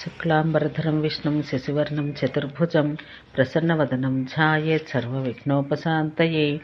శుక్లాంబరధరం విష్ణుం శశివర్ణం చతుర్భుజం ప్రసన్నవదనం ఛాయేత్ సర్వవిఘ్నోపశాంతయే.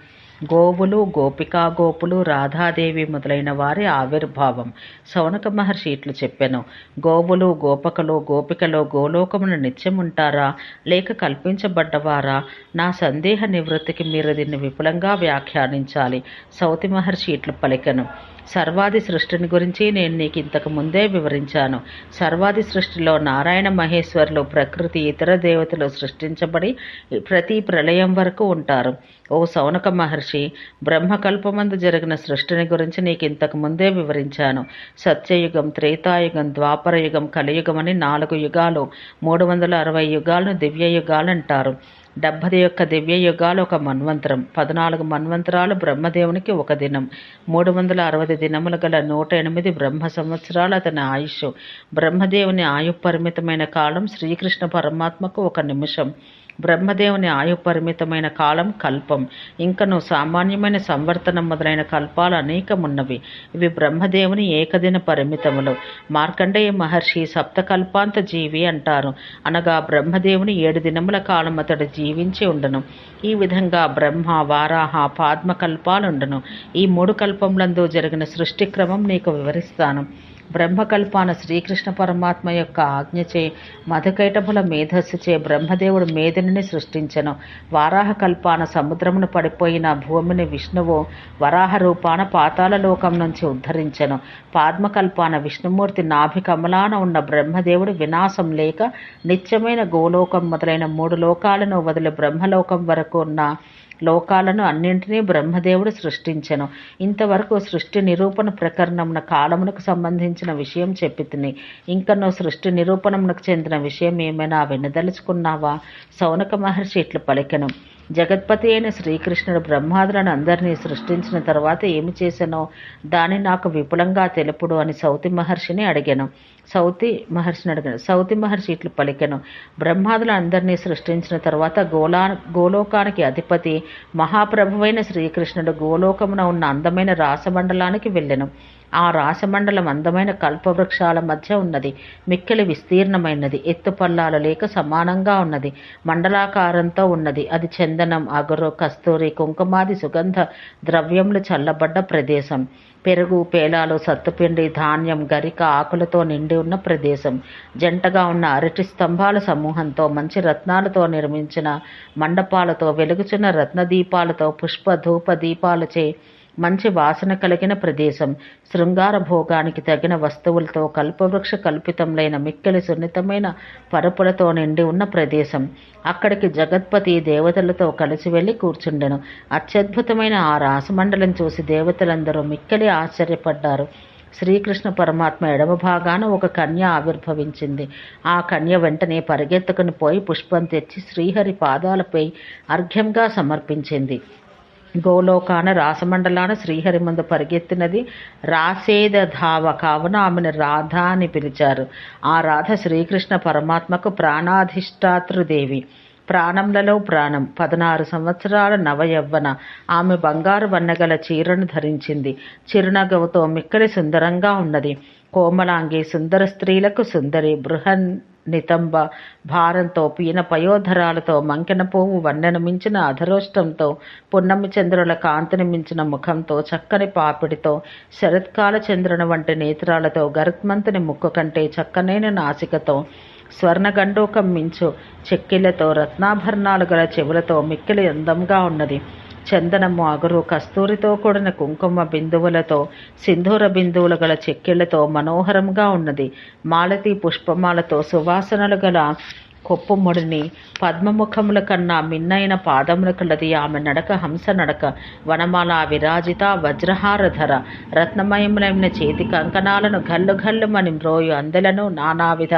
గోవులు గోపికా గోపులు రాధాదేవి మొదలైన వారి ఆవిర్భావం. శౌనక మహర్షి ఇట్లు చెప్పాను. గోవులు గోపకలు గోపికలు గోలోకమున నిత్యముంటారా? లేక కల్పించబడ్డవారా? నా సందేహ నివృత్తికి మీరు దీన్ని విపులంగా వ్యాఖ్యానించాలి. సౌతి మహర్షి ఇట్లు పలికను. సర్వాది సృష్టిని గురించి నేను నీకు ఇంతకు ముందే వివరించాను. సర్వాది సృష్టిలో నారాయణ మహేశ్వరులు ప్రకృతి ఇతర దేవతలు సృష్టించబడి ప్రతి ప్రళయం వరకు ఉంటారు. ఓ సౌనక మహర్షి బ్రహ్మకల్పమందు జరిగిన సృష్టిని గురించి నీకు ఇంతకు ముందే వివరించాను. సత్యయుగం త్రేతాయుగం ద్వాపరయుగం కలియుగం అని నాలుగు యుగాలు మూడు వందల అరవై యుగాలను దివ్య యుగాలు అంటారు. డెబ్బది యొక్క దివ్య యుగాలు ఒక మన్వంతరం. పద్నాలుగు మన్వంతరాలు బ్రహ్మదేవునికి ఒక దినం. మూడు వందల అరవై దినములు గల నూట ఎనిమిది బ్రహ్మ సంవత్సరాలు అతని ఆయుష్. బ్రహ్మదేవుని ఆయు పరిమితమైన కాలం శ్రీకృష్ణ పరమాత్మకు ఒక నిమిషం. బ్రహ్మదేవుని ఆయు పరిమితమైన కాలం కల్పం. ఇంకను సామాన్యమైన సంవర్తనం మొదలైన కల్పాలు అనేకమున్నవి. ఇవి బ్రహ్మదేవుని ఏకదిన పరిమితములు. మార్కండేయ మహర్షి సప్తకల్పాంత జీవి అంటారు. అనగా బ్రహ్మదేవుని ఏడు దినముల కాలం అతడు జీవించి ఉండను. ఈ విధంగా బ్రహ్మ వారాహ పాద్మకల్పాలుండను ఈ మూడు కల్పములందు జరిగిన సృష్టి క్రమం నీకు వివరిస్తాను. బ్రహ్మకల్పాన శ్రీకృష్ణ పరమాత్మ యొక్క ఆజ్ఞచే మధుకైటముల మేధస్సుచే బ్రహ్మదేవుడు మేధుని సృష్టించను. వారాహ కల్పాన సముద్రమును పడిపోయిన భూమిని విష్ణువు వరాహ రూపాన పాతాల లోకం నుంచి ఉద్ధరించెను. పాద్మకల్పాన విష్ణుమూర్తి నాభి కమలాన ఉన్న బ్రహ్మదేవుడు వినాశం లేక నిత్యమైన గోలోకం మొదలైన మూడు లోకాలను వదిలి బ్రహ్మలోకం వరకు ఉన్న లోకాలను అన్నింటినీ బ్రహ్మదేవుడు సృష్టించెను. ఇంతవరకు సృష్టి నిరూపణ ప్రకరణమున కాలమునకు సంబంధించిన విషయం చెప్పితిని. ఇంకనో సృష్టి నిరూపణమునకు చెందిన విషయం ఏమైనా వినదలుచుకున్నావా? సౌనక మహర్షి ఇట్లు పలికెను. జగత్పతి అయిన శ్రీకృష్ణుడు బ్రహ్మాదులను అందరినీ సృష్టించిన తర్వాత ఏమి చేశానో దాన్ని నాకు విపులంగా తెలుపుడు అని సౌతి మహర్షిని అడిగాను. సౌతి మహర్షిని అడిగాను సౌతి మహర్షి ఇట్లు పలికెను. బ్రహ్మాదులు అందరినీ సృష్టించిన తర్వాత గోలా గోలోకానికి అధిపతి మహాప్రభువైన శ్రీకృష్ణుడు గోలోకమున ఉన్న అందమైన రాసమండలానికి వెళ్ళెను. ఆ రాసమండలం అందమైన కల్పవృక్షాల మధ్య ఉన్నది. మిక్కిలి విస్తీర్ణమైనది. ఎత్తుపల్లాలు లేక సమానంగా ఉన్నది. మండలాకారంతో ఉన్నది. అది చందనం అగరు కస్తూరి కుంకుమాది సుగంధ ద్రవ్యములు చల్లబడ్డ ప్రదేశం. పెరుగు పేలాలు సత్తుపిండి ధాన్యం గరిక ఆకులతో నిండి ఉన్న ప్రదేశం. జంటగా ఉన్న అరటి స్తంభాల సమూహంతో మంచి రత్నాలతో నిర్మించిన మండపాలతో వెలుగుచున్న రత్నదీపాలతో పుష్ప ధూప దీపాలచే మంచి వాసన కలిగిన ప్రదేశం. శృంగార భోగానికి తగిన వస్తువులతో కల్పవృక్ష కల్పితములైన మిక్కిలి సున్నితమైన పరుపులతో నిండి ఉన్న ప్రదేశం. అక్కడికి జగత్పతి దేవతలతో కలిసి వెళ్ళి కూర్చుండెను. అత్యద్భుతమైన ఆ రాసమండలం చూసి దేవతలందరూ మిక్కిలి ఆశ్చర్యపడ్డారు. శ్రీకృష్ణ పరమాత్మ ఎడమ భాగాన ఒక కన్య ఆవిర్భవించింది. ఆ కన్య వెంటనే పరిగెత్తుకుని పోయి పుష్పం తెచ్చి శ్రీహరి పాదాలపై అర్ఘ్యంగా సమర్పించింది. గోలోకాన రాసమండలాన శ్రీహరి ముందు పరిగెత్తినది రాసేద ధావ కావున ఆమెను రాధ అని పిలిచారు. ఆ రాధ శ్రీకృష్ణ పరమాత్మకు ప్రాణాధిష్టాతృదేవి. ప్రాణంలలో ప్రాణం. పదనారు సంవత్సరాల నవయవ్వన. ఆమె బంగారు వన్నగల చీరను ధరించింది. చిరునగవుతో మిక్కలి సుందరంగా ఉన్నది. కోమలాంగి సుందర స్త్రీలకు సుందరి బృహన్ నితంబ భారంతో పీన పయోధరాలతో మంకెన పువ్వు వన్నెను మించిన అధరోష్టంతో పున్నమి చంద్రుల కాంతిని మించిన ముఖంతో చక్కని పాపిడితో శరత్కాల చంద్రుని వంటి నేత్రాలతో గరుత్మంతుని ముక్కు కంటే చక్కనైన నాసికతో స్వర్ణగండోకం మించు చెక్కిళ్ళతో రత్నాభరణాలు గల చెవులతో మిక్కిలి అందంగా ఉన్నది. చందనము అగురు కస్తూరితో కూడిన కుంకుమ బిందువులతో సింధూర బిందువులు గల చెక్కిళ్ళతో మనోహరంగా ఉన్నది. మాలతి పుష్పమాలతో సువాసనలు గల కొప్పుముడిని. పద్మముఖముల కన్నా మిన్నైన పాదముల కలది ఆమె నడక హంస నడక వనమాల విరాజిత వజ్రహారధర. రత్నమయములైన చేతి కంకణాలను గల్లు గల్లుమని మ్రోయు అందలను నానావిధ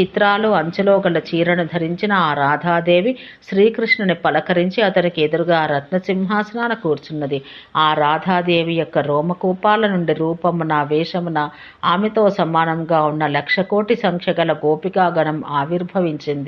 చిత్రాలు అంచులో గల చీరను ధరించిన ఆ రాధాదేవి శ్రీకృష్ణుని పలకరించి అతనికి ఎదురుగా రత్న సింహాసనాన కూర్చున్నది. ఆ రాధాదేవి యొక్క రోమకూపాల నుండి రూపమున వేషమున ఆమెతో సమానంగా ఉన్న లక్ష కోటి సంఖ్య గల గోపికాగణం ఆవిర్భవించింది.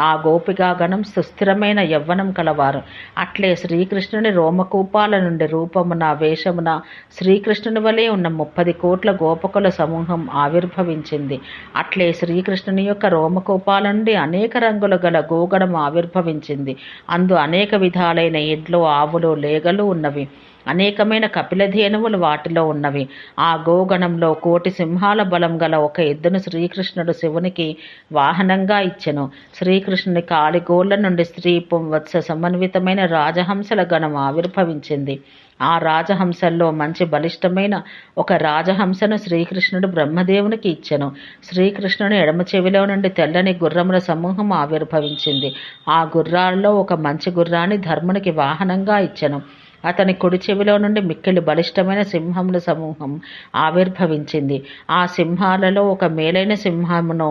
ఆ గోపికాగణం సుస్థిరమైన యవ్వనం కలవారు. అట్లే శ్రీకృష్ణుని రోమకూపాల నుండి రూపమున వేషమున శ్రీకృష్ణుని వలె ఉన్న ముప్పది కోట్ల గోపకుల సమూహం ఆవిర్భవించింది. అట్లే శ్రీకృష్ణుని యొక్క రోమకూపాల నుండి అనేక రంగుల గల గోగణం ఆవిర్భవించింది. అందు అనేక విధాలైన ఎడ్లు ఆవులు లేగలు ఉన్నవి. అనేకమైన కపిలధేనువులు వాటిలో ఉన్నవి. ఆ గోగణంలో కోటి సింహాల బలం గల ఒక ఎద్దును శ్రీకృష్ణుడు శివునికి వాహనంగా ఇచ్చెను. శ్రీకృష్ణుని కాలిగోళ్ళ నుండి స్త్రీ పుంవత్స సమన్వితమైన రాజహంసల గణం ఆవిర్భవించింది. ఆ రాజహంసల్లో మంచి బలిష్టమైన ఒక రాజహంసను శ్రీకృష్ణుడు బ్రహ్మదేవునికి ఇచ్చెను. శ్రీకృష్ణుని ఎడమ చెవిలో నుండి తెల్లని గుర్రముల సమూహం ఆవిర్భవించింది. ఆ గుర్రాల్లో ఒక మంచి గుర్రాన్ని ధర్మునికి వాహనంగా ఇచ్చెను. అతని కుడి చెవిలో నుండి మిక్కిలి బలిష్టమైన సింహముల సమూహం ఆవిర్భవించింది. ఆ సింహాలలో ఒక మేలైన సింహమును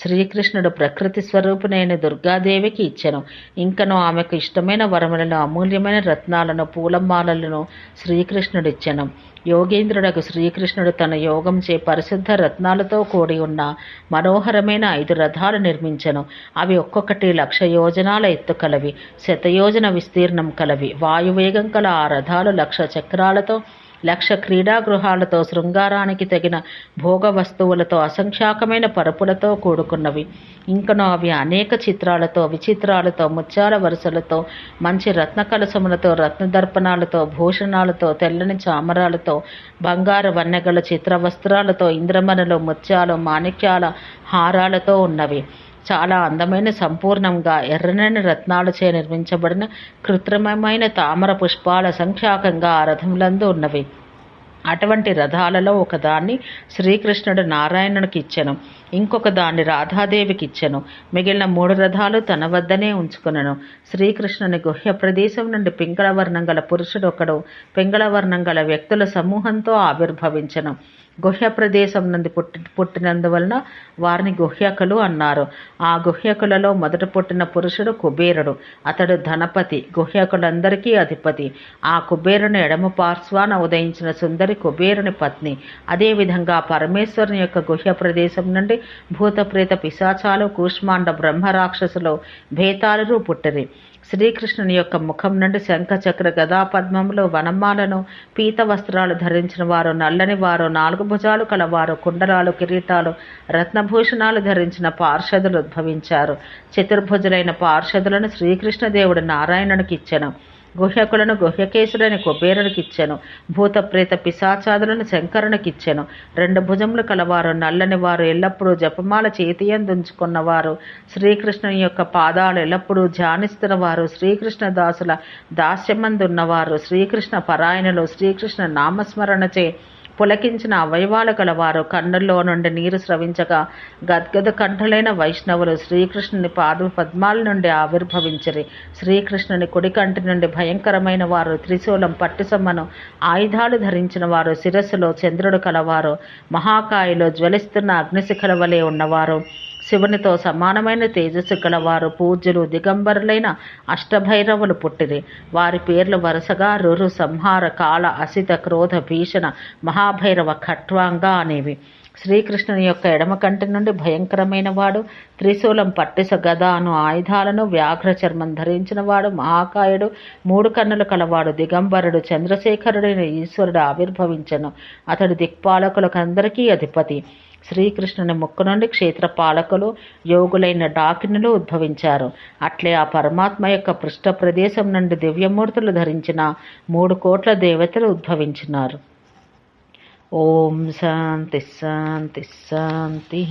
శ్రీకృష్ణుడు ప్రకృతి స్వరూపునైన దుర్గాదేవికి ఇచ్చెను. ఇంకను ఆమెకు ఇష్టమైన వరములను అమూల్యమైన రత్నాలను పూలమాలలను శ్రీకృష్ణుడు ఇచ్చెను యోగేంద్రుడకు శ్రీకృష్ణుడు తన యోగం చే పరిశుద్ధ రత్నాలతో కూడి ఉన్న మనోహరమైన ఐదు రథాలు నిర్మించెను. అవి ఒక్కొక్కటి లక్ష యోజనాల ఎత్తు కలవి శతయోజన విస్తీర్ణం కలవి. వాయువేగం కల ఆ రథాలు లక్ష చక్రాలతో లక్ష క్రీడాగృహాలతో శృంగారానికి తగిన భోగ వస్తువులతో అసంఖ్యాకమైన పరుపులతో కూడుకున్నవి. ఇంకనో అవి అనేక చిత్రాలతో విచిత్రాలతో ముత్యాల వరుసలతో మంచి రత్న కలసములతో రత్నదర్పణాలతో భూషణాలతో తెల్లని చామరాలతో బంగారు వన్నెగల చిత్ర వస్త్రాలతో ఇంద్రమణలు ముత్యాలు మాణిక్యాల హారాలతో ఉన్నవి. చాలా అందమైన సంపూర్ణంగా ఎర్రనని రత్నాలచే నిర్మించబడిన కృత్రిమమైన తామర పుష్పాల సంఖ్యాకంగా ఆ రథములందు ఉన్నవి. అటువంటి రథాలలో ఒకదాన్ని శ్రీకృష్ణుడు నారాయణునికి ఇచ్చెను ఇంకొక దాన్ని రాధాదేవికి ఇచ్చెను. మిగిలిన మూడు రథాలు తన వద్దనే ఉంచుకునను. శ్రీకృష్ణుని గుహ్య ప్రదేశం నుండి పింగళవర్ణం గల పురుషుడు ఒకడు పింగళవర్ణం గల వ్యక్తుల సమూహంతో ఆవిర్భవించను. గుహ్య ప్రదేశం నుండి పుట్టి పుట్టినందువలన వారిని గుహ్యకులు అన్నారు. ఆ గుహ్యకులలో మొదట పుట్టిన పురుషుడు కుబేరుడు. అతడు ధనపతి గుహ్యకులందరికీ అధిపతి. ఆ కుబేరుని ఎడమ పార్శ్వాన ఉదయించిన సుందరి కుబేరుని పత్ని. అదేవిధంగా పరమేశ్వరుని యొక్క గుహ్య ప్రదేశం నుండి భూతప్రేత పిశాచాలు కూష్మాండ బ్రహ్మరాక్షసులు భేతాలు పుట్టిరి. శ్రీకృష్ణుని యొక్క ముఖం నుండి శంఖచక్ర గదా పద్మములు వనమాలను పీత వస్త్రాలు ధరించిన వారు నల్లని వారు నాలుగు భుజాలు కలవారు కుండరాలు కిరీటాలు రత్నభూషణాలు ధరించిన పార్షదులు ఉద్భవించారు. చతుర్భుజులైన పార్షదులను శ్రీకృష్ణదేవుడు నారాయణునికి ఇచ్చెను. గుహ్యకులను గుహ్యకేశుడని కుబేరునికిచ్చెను భూతప్రేత పిశాచాదులను శంకరునికిచ్చెను రెండు భుజములు కలవారు నల్లని వారు ఎల్లప్పుడూ జపమాల చేతియందుంచుకున్నవారు. శ్రీకృష్ణుని యొక్క పాదాలు ఎల్లప్పుడూ ధ్యానిస్తున్న వారు శ్రీకృష్ణ దాసుల దాస్యమందున్నవారు. శ్రీకృష్ణ పరాయణులు శ్రీకృష్ణ నామస్మరణచే పులకించిన అవయవాలు గలవారు కన్నుల్లో నుండి నీరు స్రవించగా గద్గద కంఠులైన వైష్ణవులు శ్రీకృష్ణుని పాద పద్మాల నుండి ఆవిర్భవించరి. శ్రీకృష్ణుని కుడి కంటి నుండి భయంకరమైన వారు త్రిశూలం పట్టుసమ్మను ఆయుధాలు ధరించిన వారు శిరస్సులో చంద్రుడు కలవారు. మహాకాయలో జ్వలిస్తున్న అగ్నిశిఖల వలె ఉన్నవారు. శివునితో సమానమైన తేజస్సు గలవారు పూజ్యులు దిగంబరులైన అష్టభైరవులు పుట్టిరి. వారి పేర్లు వరుసగా రురు సంహార కాల అసిత క్రోధ భీషణ మహాభైరవ ఖట్వాంగ అనేవి. శ్రీకృష్ణుని యొక్క ఎడమ కంటి నుండి భయంకరమైన వాడు త్రిశూలం పట్టిస గద అను ఆయుధాలను వ్యాఘ్ర చర్మం ధరించిన వాడు మహాకాయుడు మూడు కన్నులు కలవాడు దిగంబరుడు చంద్రశేఖరుడైన ఈశ్వరుడు ఆవిర్భవించను. అతడు దిక్పాలకులకందరికీ అధిపతి. శ్రీకృష్ణుని ముక్కు నుండి క్షేత్ర పాలకులు యోగులైన డాకినులు ఉద్భవించారు. అట్లే ఆ పరమాత్మ యొక్క పృష్ఠ ప్రదేశం నుండి దివ్యమూర్తులు ధరించిన మూడు కోట్ల దేవతలు ఉద్భవించినారు. ఓం శాంతి శాంతి శాంతి.